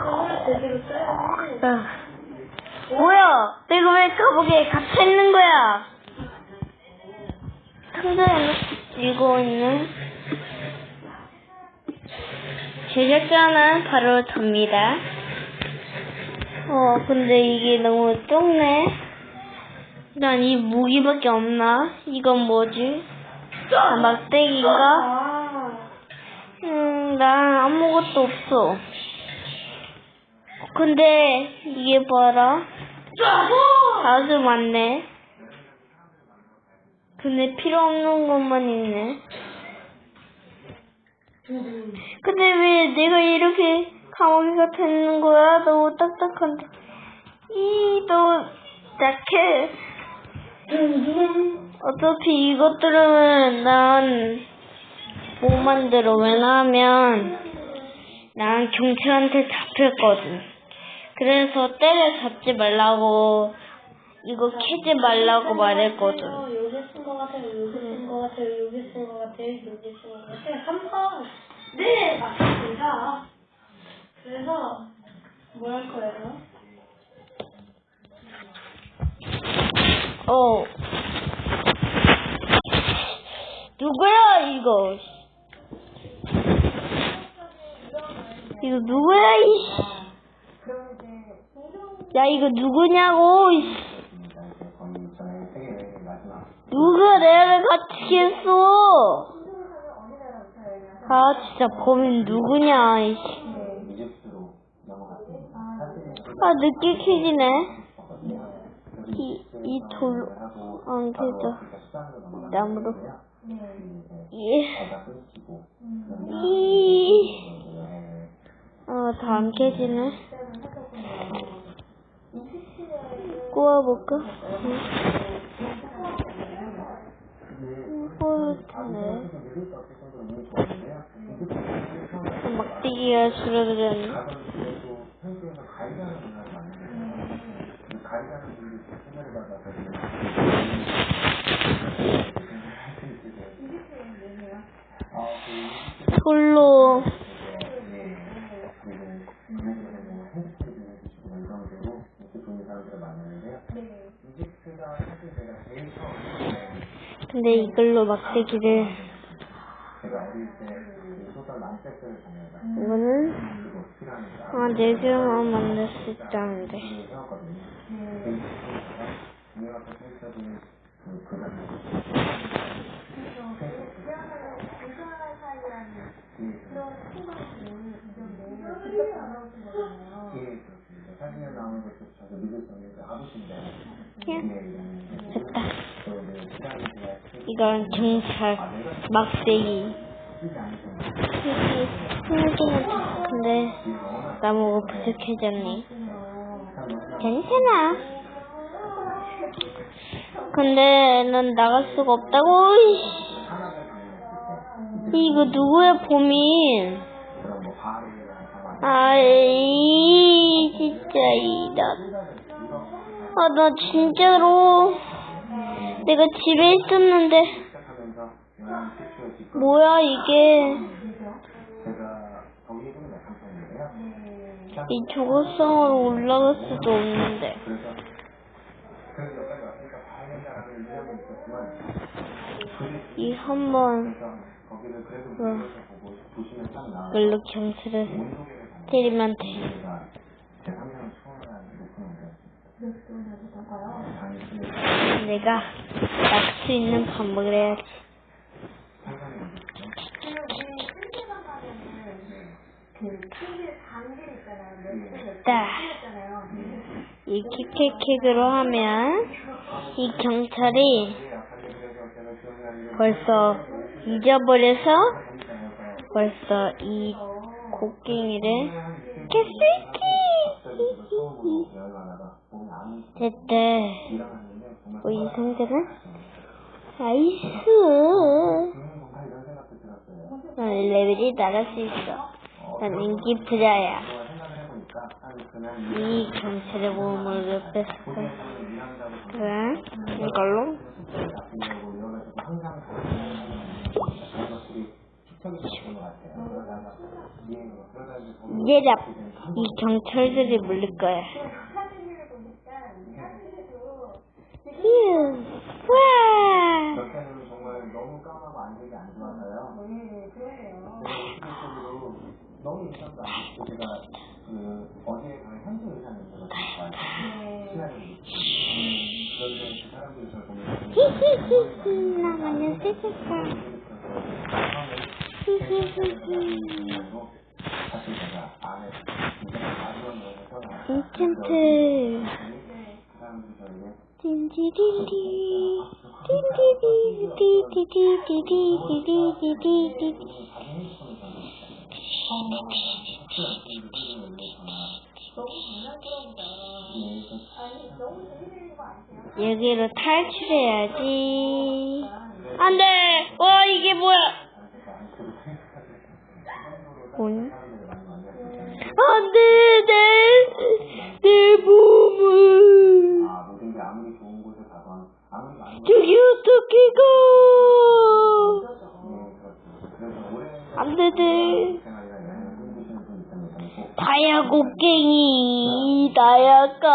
그걸. 아. 뭐야? 내가 왜 감옥에 갇혀 있는 거야? 상자에 읽고 있는 제작자는 바로 접니다. 어, 근데 이게 너무 좁네. 난 이 무기밖에 없나? 이건 뭐지? 아, 막대기인가? 아, 음, 난 아무것도 없어. 근데 이게 봐라. 아주 많네. 근데 필요 없는 것만 있네. 근데 왜 내가 이렇게 감옥에 갇혀 있는 거야? 너무 딱딱한데. 이, 너 약해. 어차피 이것들은 난 못 만들어. 왜냐하면 난 경찰한테 잡혔거든. 그래서 때려잡지 말라고 이거 캐지 말라고 말했거든. 어, 여기 쓴거 같아요. 여기 쓴거 같아요. 여기 쓴거 같아요. 여기 쓴거 같아요. 한번 네 맞습니다. 그래서 뭐 할 거예요? 어. 누구야 이거? 이거 누구야 이씨? 야 이거 누구냐고. 누가 내를 같이 했어? 아 진짜 범인 누구냐 이씨. 아 늦게 켜지네. 이, 이 돌, 안 켜져. 나무로. 예. 이, 어, 다안 켜지네. 꼬아볼까? 응. 꼬였네. 막대기가 줄어들었네. 근데 이걸로 막대기를. 이거는 아, 네. 개만 만들 수 있다는데 됐다. 이건 경찰 막대기. 생기는 근데 나무가 부족해졌네. 괜찮아. 근데 난 나갈 수가 없다고. 이거 누구야 범인 아이 진짜 이 나 아 나 진짜로 내가 집에 있었는데 뭐야 이게? 이 조각상으로 올라갈 수도 없는데. 이 한번 어, 이걸로 경찰 을 때리면 돼 내가 날수 있는 방법을 해야지. 자, 이 킥킥킥으로 하면 이 경찰이 벌써 잊어버려서 벌써 이 곡괭이를 개새끼! 뭐이 상자는? 아이스 난 레벨이 나갈 수 있어. 난 인기 부자야. 이 경찰의 몸을 뺐어 그래? 이걸로 얘라 이 경찰들이 물릴 거야. 휴, 와. 너무 인상도 아니고 네, 제가 그 어디에 현지 의사님들 네. 그런데 그 사람들을 보면 히히히히. 나 완전 쓰셨어 여기로 탈출해야지. 안 돼! 와, 이게 뭐야! 뭐냐? 안 돼, 내, 내 몸을. 저기 어떻게 가? 안 돼, 돼. 다야 곡괭이, 다야 가.